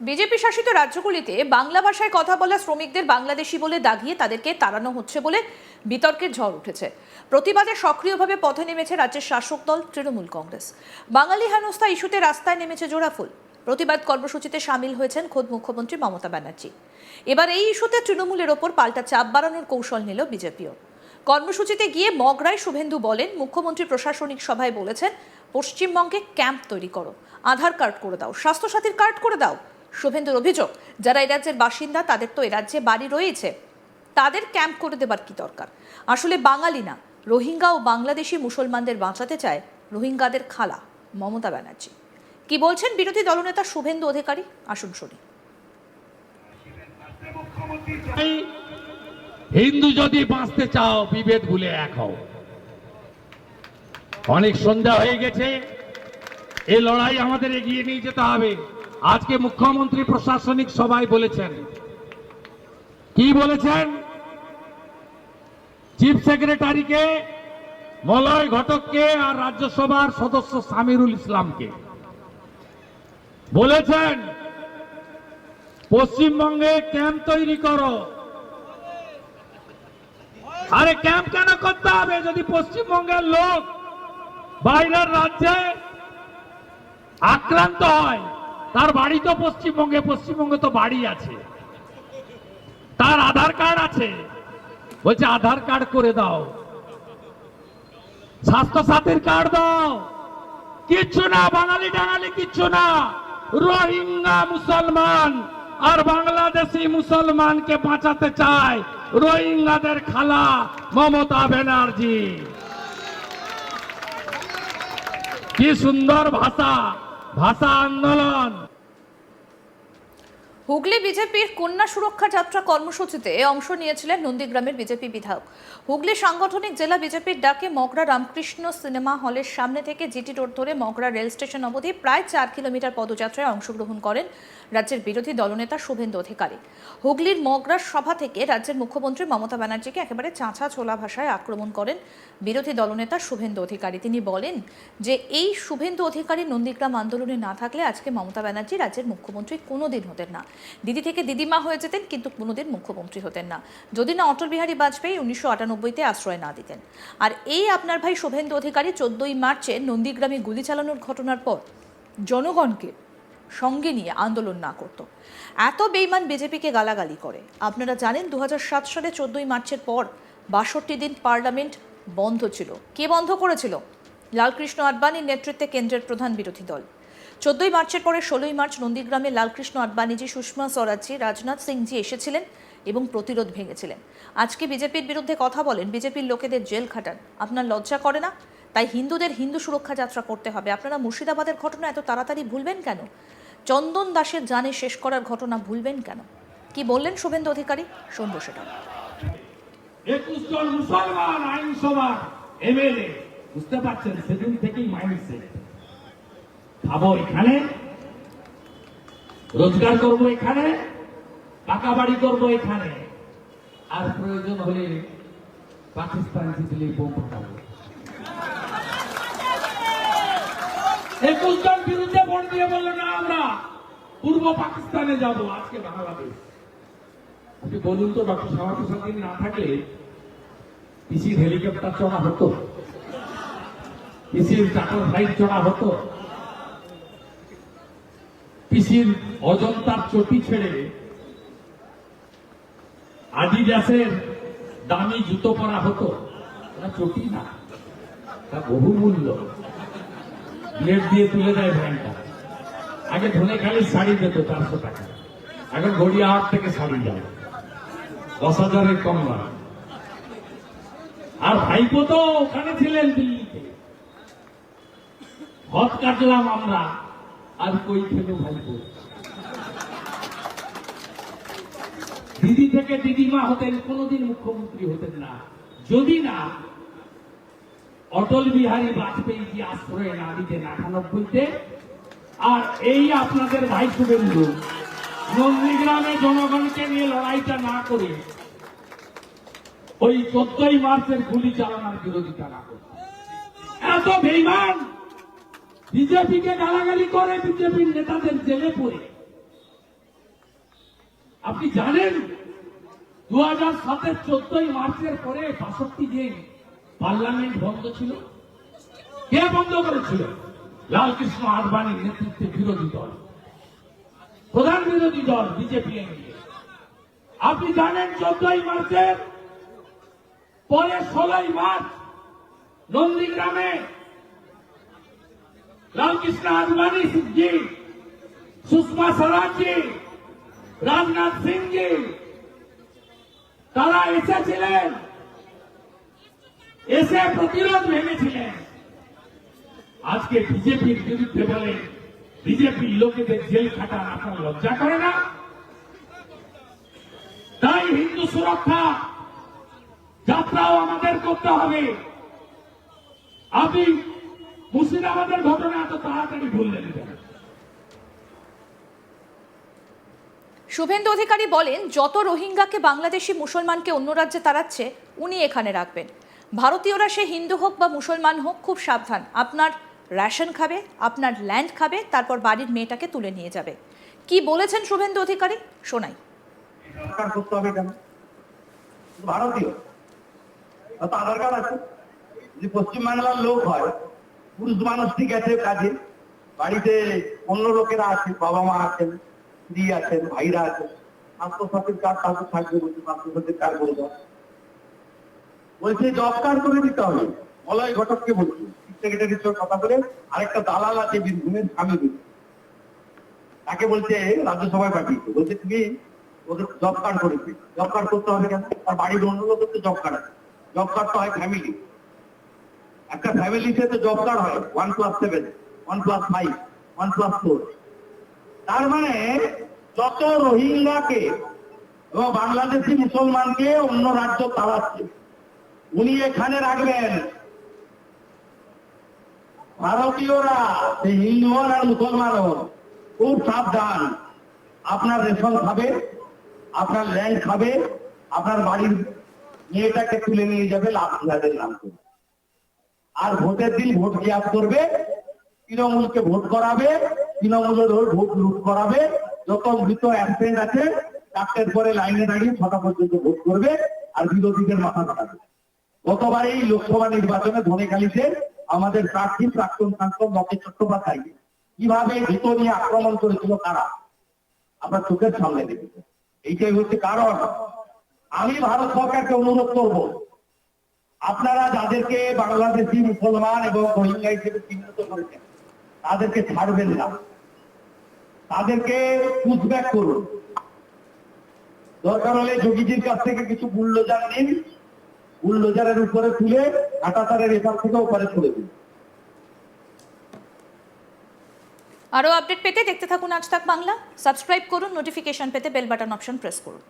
BJP শাসিত রাজ্যগুলিতে বাংলা ভাষায় কথা বলা শ্রমিকদের বাংলাদেশি বলে দাগিয়ে তাদেরকে তাড়ানো হচ্ছে বলে বিতর্কের ঝড় উঠেছে। প্রতিবাদে সক্রিয়ভাবে পথে নেমেছে রাজ্যের শাসক দল তৃণমূল কংগ্রেস। বাঙালি হেনস্থা ইস্যুতে রাস্তায় নেমেছে জোড়াফুল প্রতিবাদ কর্মসূচিতে সামিল হয়েছেন খোদ মুখ্যমন্ত্রী মমতা ব্যানার্জি। এবার এই ইস্যুতে তৃণমূলের ওপর পাল্টা চাপ বাড়ানোর কৌশল নিল বিজেপিও। কর্মসূচিতে গিয়ে মগরায় শুভেন্দু বলেন, মুখ্যমন্ত্রী প্রশাসনিক সভায় বলেছেন, পশ্চিমবঙ্গে ক্যাম্প তৈরি করো, আধার কার্ড করে দাও, স্বাস্থ্যসাথীর কার্ড করে দাও শুভেন্দুর অভিযোগ, যারা এই রাজ্যের বাসিন্দা, তাদের তো এ রাজ্যে বাড়ি রয়েছে। তাদের ক্যাম্প করে দেবার কি দরকার? আসলে বাঙালি না। রোহিঙ্গা ও বাংলাদেশি মুসলমানদের বাঁচাতে চায় রোহিঙ্গাদের খালা, মমতা ব্যানার্জি। কি বলছেন বিরোধী দলনেতা শুভেন্দু অধিকারী? আসুন শুনি। হিন্দু যদি বাঁচতে চাও, বিভেদ ভুলে এক হও। অনেক সন্ধ্যা হয়ে গেছে। এই লড়াই আমাদের এগিয়ে নিয়ে যেতে হবে। আজকে মুখ্যমন্ত্রী প্রশাসনিক সভায় বলেছেন। কি বলেছেন? চিফ সেক্রেটারিকে মলয় ঘটককে আর রাজ্যসভার সদস্য সামিরুল ইসলামকে। বলেছেন, পশ্চিমবঙ্গে ক্যাম্প তৈরি করো। আরে ক্যাম্প কেন করতে হবে? যদি পশ্চিমবঙ্গের লোক বাইরের রাজ্যে আক্রান্ত হয় তার বাড়ি তো পশ্চিমবঙ্গে পশ্চিমবঙ্গে তো বাড়ি আছে। তার আধার কার্ড আছে। বলছে, আধার কার্ড করে দাও। স্বাস্থ্য সাথীর কার্ড দাও। কিচ্ছু না, বাঙালি টাঙালি কিচ্ছু না। রোহিঙ্গা মুসলমান আর বাংলাদেশি মুসলমানকে বাঁচাতে চায় রোহিঙ্গাদের খালা মমতা ব্যানার্জি। কি সুন্দর ভাষা। ভাষা আন্দোলন। হুগলি বিজেপির কন্যা সুরক্ষা যাত্রা কর্মসূচিতে অংশ নিয়েছিলেন নন্দীগ্রামের বিজেপি বিধায়ক। হুগলি সাংগঠনিক জেলা বিজেপির ডাকে মগরা রামকৃষ্ণ সিনেমা হলের সামনে থেকে জিটি রোড ধরে মগরা রেল স্টেশন অবধি প্রায় চার কিলোমিটার পদযাত্রায় অংশগ্রহণ করেন রাজ্যের বিরোধী দলনেতা শুভেন্দু অধিকারী। হুগলির মগরার সভা থেকে রাজ্যের মুখ্যমন্ত্রী মমতা ব্যানার্জিকে একেবারে চাঁচা ছোলা ভাষায় আক্রমণ করেন বিরোধী দলনেতা শুভেন্দু অধিকারী। তিনি বলেন যে, এই শুভেন্দু অধিকারী নন্দীগ্রাম আন্দোলনে না থাকলে আজকে মমতা ব্যানার্জি রাজ্যের মুখ্যমন্ত্রী কোনোদিন হতেন না। দিদি থেকে দিদিমা হয়ে যেতেন, কিন্তু কোনোদিন মুখ্যমন্ত্রী হতেন না। যদি না অটল বিহারী বাজপেয়ী উনিশশো আটানব্বইতে আশ্রয় না দিতেন। আর এই আপনার ভাই শুভেন্দু অধিকারী চোদ্দই মার্চে নন্দীগ্রামে গুলি চালানোর ঘটনার পর জনগণকে সঙ্গে নিয়ে আন্দোলন না করত। এত বেইমান বিজেপিকে গালাগালি করে। আপনারা জানেন দু হাজার সাত সালে চোদ্দই মার্চের পর বাষট্টি দিন পার্লামেন্ট বন্ধ ছিল। কে বন্ধ করেছিল? লালকৃষ্ণ আডবাণীর নেতৃত্বে কেন্দ্রের প্রধান বিরোধী দল। চোদ্দই মার্চের পরে ষোলোই মার্চ নন্দীগ্রামে লালকৃষ্ণ আডবাণীজি সুষমা স্বরাজজি রাজনাথ সিংজি এসেছিলেন এবং প্রতিরোধ ভেঙেছিলেন। আজকে বিজেপির বিরুদ্ধে কথা বলেন বিজেপির লোকেদের জেল খাটান। আপনার লজ্জা করে না? তাই হিন্দুদের হিন্দু সুরক্ষা যাত্রা করতে হবে। আপনারা মুর্শিদাবাদের ঘটনা এত তাড়াতাড়ি ভুলবেন কেন? চন্দন দাসের জানে শেষ করার ঘটনা ভুলবেন কেন? কি বললেন শুভেন্দু অধিকারী? শুনব সেটা। মুসলমান এমএলএ, বুঝতে পারছেন, সেদিন থেকেই মাইন্ডসেট। খাব এখানে। রোজগার করব এখানে। পাকা বাড়ি করব এখানে। আর প্রয়োজন হলে পাকিস্তান দিল্লি বোম ফাটাবো একুশ বিরুদ্ধে ভোট দিয়ে বলল, না, আমরা পূর্ব পাকিস্তানে যাব, আজকে বাংলাদেশ। আপনি বলুন তো, ডক্টর শ্যামাপ্রসাদ দিন না থাকলে পিসির হেলিকপ্টার চড়া হতো? পিসির চাকর ফ্লাইট চড়া হতো? পিসির অজন্তার চটি ছেড়ে আদিদাসের দামি জুতো পরা হতো। ওটা চটি না তা বহু মূল্য ব্লেড দিয়ে তুলে দেয় ভ্যানটা। আগে ধনে খালি শাড়ি দিত চারশো টাকা। এখন গড়িয়াহাট থেকে শাড়ি যায়। দশ হাজারের কম নয়। আর ভাইপো তো ওখানে ছিলেন দিল্লিতে। হত কাটলাম আমরা। আর কই খেলো ভাইপো? দিদি থেকে দিদিমা হতেন, কোনোদিন মুখ্যমন্ত্রী হতেন না। যদি না, অটল বিহারী বাজপেয়ী জি আশ্রয় না দিতেন আটানব্বইতে? আর এই আপনাদের ভাই শুভেন্দু নন্দীগ্রামে জনগণকে নিয়ে লড়াইটা না করে, ওই চোদ্দই মার্চের গুলি চালানোর বিরোধিতা না করে। এত বেইমান! বিজেপিকে গালাগালি করে বিজেপির নেতাদের জেলে পড়ে। আপনি জানেন দু হাজার সাতের চোদ্দই মার্চের পরে বাষট্টি দিন পার্লামেন্ট বন্ধ ছিল? কে বন্ধ করেছিল? লালকৃষ্ণ আডবাণীর নেতৃত্বে বিরোধী দল। প্রধান বিরোধী দল বিজেপি আপনি জানেন, চোদ্দই মার্চের পরে ষোলোই মার্চ নন্দীগ্রামে জি সুষমা স্বরাজ জি রাজনাথ সিং জি তারা এসেছিলেন এসে প্রতিরোধ ভেঙেছিলেন আজকে বিজেপির বিরুদ্ধে বলে বিজেপির লোকেদের জেল খাটান আপনার লজ্জা করে না তাই হিন্দু সুরক্ষা যাত্রাও আমাদের করতে হবে আপনি মুর্শিদাবাদের ঘটনা এত তাড়াতাড়ি ভুললেন শুভেন্দু অধিকারী বলেন যত রোহিঙ্গাকে বাংলাদেশি মুসলমানকে অন্য রাজ্যে তাড়াচ্ছে উনি এখানে রাখবেন। ভারতীয়রা সে হিন্দু হোক বা মুসলমান হোক খুব সাবধান। আপনার রেশন খাবে আপনার ল্যান্ড খাবে তারপর বাড়ির মেয়েটাকে তুলে নিয়ে যাবে। কি বলেছেন শুভেন্দু অধিকারী? শোনাই। ভারতীয়। আধার কার্ড আছে। যদি পশ্চিমবাংলার লোক হয় পুরুষ মানুষটি গেছে কাজে। বাড়িতে অন্য লোকেরা আছে বাবা মা আছেন, স্ত্রী আছেন, ভাইরা আছেন। স্বাস্থ্যসাথীর কার্ড তাকে থাকবে বলছে, স্বাস্থ্যসাথীর করে দাও বলছে, জব কার্ড করে দিতে হবে। মলয় ঘটককে বলছি সেক্রেটারির সঙ্গে কথা বলে আরেকটা দালাল আছে বীরভূমের স্বামী। তাকে বলছে, রাজ্যসভায় পাঠিয়েছে বলছে, তুমি ওদের জব কার্ড করেছি জব কার্ড করতে হবে কেন? তার বাড়ির অন্য লোকের তো জব কার্ড আছে। জব কার্ড তো হয় ফ্যামিলি একটা ফ্যামিলিতে তো জব কার্ড হয় one plus seven one plus five one plus four তার মানে যত রোহিঙ্গাকে এবং বাংলাদেশি মুসলমানকে অন্য রাজ্য তাড়াচ্ছে, উনি এখানে রাখবেন ভারতীয়রা সে হিন্দু হন আর মুসলমান হন, খুব সাবধান। আপনার রেশন খাবে, আপনার ল্যান্ড খাবে, আপনার বাড়ির মেয়েটাকে তুলে নিয়ে যাবে লাভের নাম করে। আর ভোটের দিন ভোট গিয়াপ করবে, তৃণমূলকে ভোট করাবে, তৃণমূলের ভোট লুট করাবে, যত মৃত অ্যাবসেন্ট আছে, চারটের পরে লাইনে দাঁড়িয়ে ছটা পর্যন্ত ভোট করবে আর বিরোধীদের মাথা কাটাবে গতবার এই লোকসভা নির্বাচনে ধনেখালিতে আমাদের প্রার্থী, প্রাক্তন সাংসদ লকেট চট্টোপাধ্যায় কীভাবে ভিতর নিয়ে আক্রমণ করেছিল কারা আপনার চোখের সামনে দেখেছে। এইটাই হচ্ছে কারণ। আমি ভারত সরকারকে অনুরোধ করব আপনারা যাদেরকে বাংলাদেশি মুসলমান এবং রোহিঙ্গা হিসেবে চিহ্নিত করেছেন, তাদেরকে ছাড়বেন না। তাদেরকে পুষব্যাক করুন। দরকার হলে যোগীজির কাছ থেকে কিছু বুল্ডোজার নিন, বুল্ডোজারের উপরে তুলে কাটাতারের এপার থেকে ওপারে তুলে দিন। আরও আপডেট পেতে দেখতে থাকুন আজ তাক বাংলা। সাবস্ক্রাইব করুন, নোটিফিকেশন পেতে বেল বাটন অপশন প্রেস করুন।